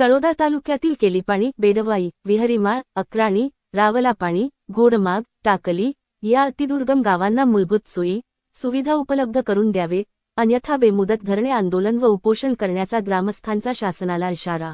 तळोदा तालुक्यातील केलीपाणी बेडवाई विहरीमाळ अक्राणी रावलापाणी घोडमाग टाकली या अतिदुर्गम गावांना मूलभूत सोयी सुविधा उपलब्ध करून द्यावे अन्यथा बेमुदत धरणे आंदोलन व उपोषण करण्याचा ग्रामस्थांचा शासनाला इशारा.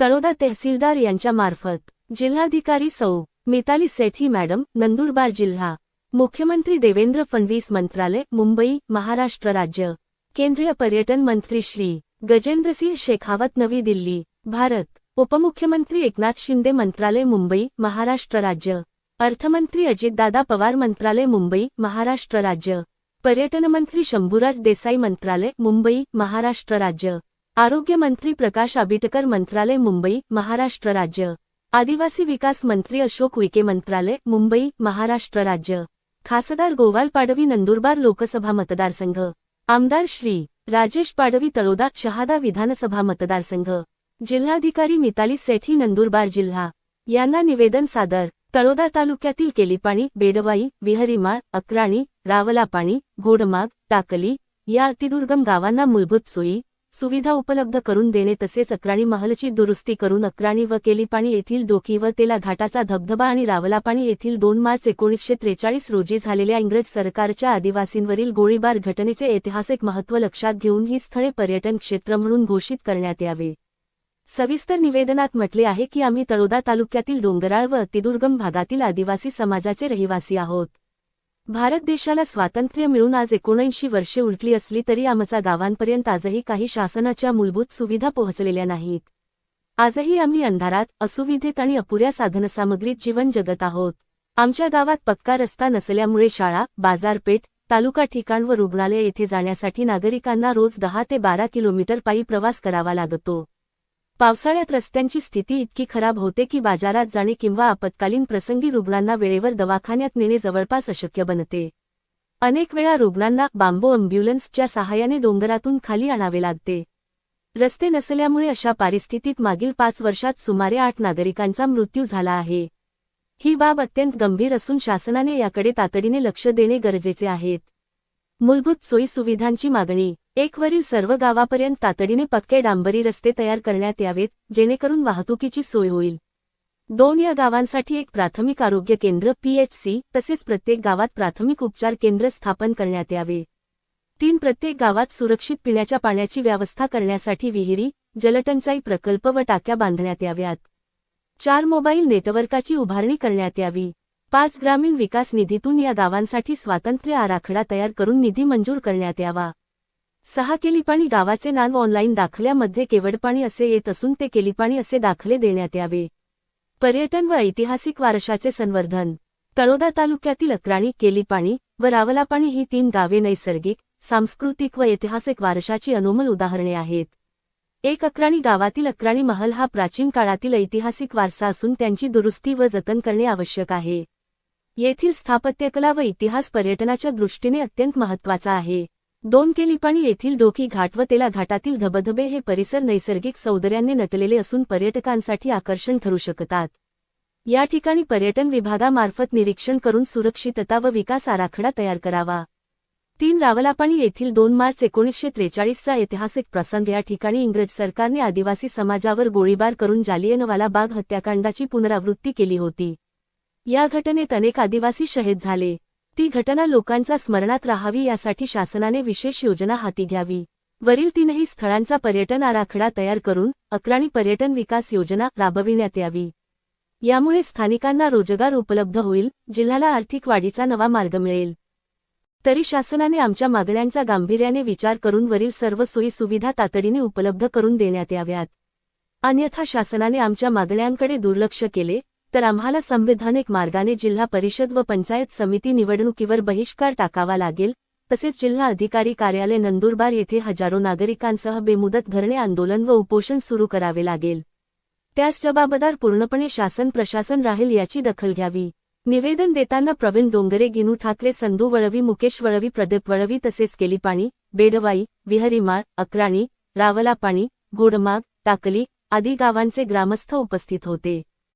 तळोदा तहसीलदार यांच्यामार्फत जिल्हाधिकारी सौ. मिताली सेठी मॅडम नंदुरबार जिल्हा मुख्यमंत्री देवेंद्र फडणवीस मंत्रालय मुंबई महाराष्ट्र राज्य केंद्रीय पर्यटन मंत्री श्री. गजेंद्रसिंह शेखावत नवी दिल्ली भारत. उपमुख्यमंत्री एकनाथ शिंदे मंत्रालय, मुंबई, महाराष्ट्र राज्य. अर्थमंत्री अजितदादा पवार मंत्रालय, मुंबई, महाराष्ट्र राज्य. पर्यटन मंत्री शंभूराज देसाई मंत्रालय, मुंबई, महाराष्ट्र राज्य. आरोग्य मंत्री प्रकाश आबिटकर मंत्रालय, मुंबई, महाराष्ट्र राज्य. आदिवासी विकास मंत्री अशोक विके मंत्रालय, मुंबई, महाराष्ट्र राज्य. खासदार गोवाल पाडवी, नंदुरबार लोकसभा मतदारसंघ. आमदार श्री राजेश पाडवी तळोदा, शहादा विधानसभा मतदारसंघ. जिल्हाधिकारी मिताली सेठी नंदुरबार जिल्हा. यांना निवेदन सादर. तळोदा तालुक्यातील केलीपाणी बेडवाई विहरीमाळ अक्राणी रावलापाणी घोडमाग टाकली या अतिदुर्गम गावांना मूलभूत सोयी सुविधा उपलब्ध करून देणे तसेच अक्राणी महलची दुरुस्ती करून अक्राणी व केलीपाणी येथील डोकी व तेला घाटाचा धबधबा आणि रावलापाणी येथील दोन मार्च एकोणीसशे त्रेचाळीस रोजी झालेल्या इंग्रज सरकारच्या आदिवासींवरील गोळीबार घटनेचे ऐतिहासिक महत्त्व लक्षात घेऊन ही स्थळे पर्यटन क्षेत्र म्हणून घोषित करण्यात यावे. सविस्तर निवेदनात म्हटले आहे की आम्ही तळोदा तालुक्यातील डोंगराळ व अतिदुर्गम भागातील आदिवासी समाजाचे रहिवासी आहोत. भारत देशाला स्वातंत्र्य मिळून आज एकोणऐंशी वर्षे उलटली असली तरी आमचा गावांपर्यंत आजही काही शासनाच्या मूलभूत सुविधा पोहोचलेल्या नाहीत. आजही आम्ही अंधारात असुविधेत आणि अपुऱ्या साधनसामग्रीत जीवन जगत आहोत. आमच्या गावात पक्का रस्ता नसल्यामुळे शाळा बाजारपेठ तालुका ठिकाण व रुग्णालय येथे जाण्यासाठी नागरिकांना रोज दहा ते बारा किलोमीटर पायी प्रवास करावा लागतो. पावसाळ्यात रस्त्यांची स्थिती इतकी खराब होते की बाजारात जाणे किंवा आपत्कालीन प्रसंगी रुग्णांना वेळेवर दवाखान्यात नेणे जवळपास अशक्य बनते. अनेक वेळा रुग्णांना बांबो अँब्युलन्सच्या सहाय्याने डोंगरातून खाली आणावे लागते. रस्ते नसल्यामुळे अशा परिस्थितीत मागील पाच वर्षात सुमारे आठ नागरिकांचा मृत्यू झाला आहे. ही बाब अत्यंत गंभीर असून शासनाने याकडे तातडीने लक्ष देणे गरजेचे आहेत मूलभूत सोयी सुविधांची मागणी एकवरील सर्व गावापर्यंत तातडीने पक्के डांबरी रस्ते तयार करण्यात यावेत जेणेकरून वाहतुकीची सोय होईल. दोन या गावांसाठी एक प्राथमिक आरोग्य केंद्र पीएचसी तसेच प्रत्येक गावात प्राथमिक उपचार केंद्र स्थापन करण्यात यावे. तीन प्रत्येक गावात सुरक्षित पिण्याच्या पाण्याची व्यवस्था करण्यासाठी विहिरी जलटंचाई प्रकल्प व टाक्या बांधण्यात याव्यात. चार मोबाईल नेटवर्काची उभारणी करण्यात यावी. पाच ग्रामीण विकास निधीतून या गावांसाठी स्वातंत्र्य आराखडा तयार करून निधी मंजूर करण्यात यावा. सहा केलीपाणी गावाचे नाव ऑनलाईन दाखल्यामध्ये केवडपाणी असे येत असून ते केलीपाणी असे दाखले देण्यात यावे. पर्यटन व ऐतिहासिक वारशाचे संवर्धन. तळोदा तालुक्यातील अक्राणी केलीपाणी व रावलापाणी ही तीन गावे नैसर्गिक सांस्कृतिक व ऐतिहासिक वारशाची अनोमल उदाहरणे आहेत. एक अक्राणी गावातील अक्राणी महल हा प्राचीन काळातील ऐतिहासिक वारसा असून त्यांची दुरुस्ती व जतन करणे आवश्यक आहे. येथील स्थापत्यकला व इतिहास पर्यटनाच्या दृष्टीने अत्यंत महत्त्वाचा आहे. दोन केलीपाणी येथील डोकी घाट व तेला घाटातील धबधबे हे परिसर नैसर्गिक सौंदर्याने नटलेले असून पर्यटकांसाठी आकर्षण ठरू शकतात. या ठिकाणी पर्यटन विभागामार्फत निरीक्षण करून सुरक्षितता व विकास आराखडा तयार करावा. तीन रावलापाणी येथील दोन मार्च एकोणीसशे त्रेचाळीसचा ऐतिहासिक प्रसंग या ठिकाणी इंग्रज सरकारने आदिवासी समाजावर गोळीबार करून जालियनवाला बाग हत्याकांडाची पुनरावृत्ती केली होती. या घटनेत अनेक आदिवासी शहीद झाले. ती घटना लोकांच्या स्मरणात राहावी यासाठी शासनाने विशेष योजना हाती घ्यावी. वरील तीनही स्थळांचा पर्यटन आराखडा तयार करून अक्राणी पर्यटन विकास योजना राबविण्यात यावी. यामुळे स्थानिकांना रोजगार उपलब्ध होईल जिल्ह्याला आर्थिक वाढीचा नवा मार्ग मिळेल. तरी शासनाने आमच्या मागण्यांचा गांभीर्याने विचार करून वरील सर्व सोयी सुविधा तातडीने उपलब्ध करून देण्यात याव्यात. अन्यथा शासनाने आमच्या मागण्यांकडे दुर्लक्ष केले तर आम्हाला संविधानिक मार्गाने जिल्हा परिषद व पंचायत समिती निवडणुकीवर बहिष्कार टाकावा लागेल तसेच जिल्हा अधिकारी कार्यालय नंदुरबार येथे हजारो नागरिकांसह बेमुदत धरणे आंदोलन व उपोषण सुरू करावे लागेल. त्यास जबाबदार पूर्णपणे शासन प्रशासन राहील याची दखल घ्यावी. निवेदन देताना प्रवीण डोंगरे गिनू ठाकरे संधू वळवी मुकेश वळवी प्रदीप वळवी तसेच केलीपाणी बेडवाई विहरीमाळ अक्राणी रावलापाणी गुडमाग टाकली आदी गावांचे ग्रामस्थ उपस्थित होते.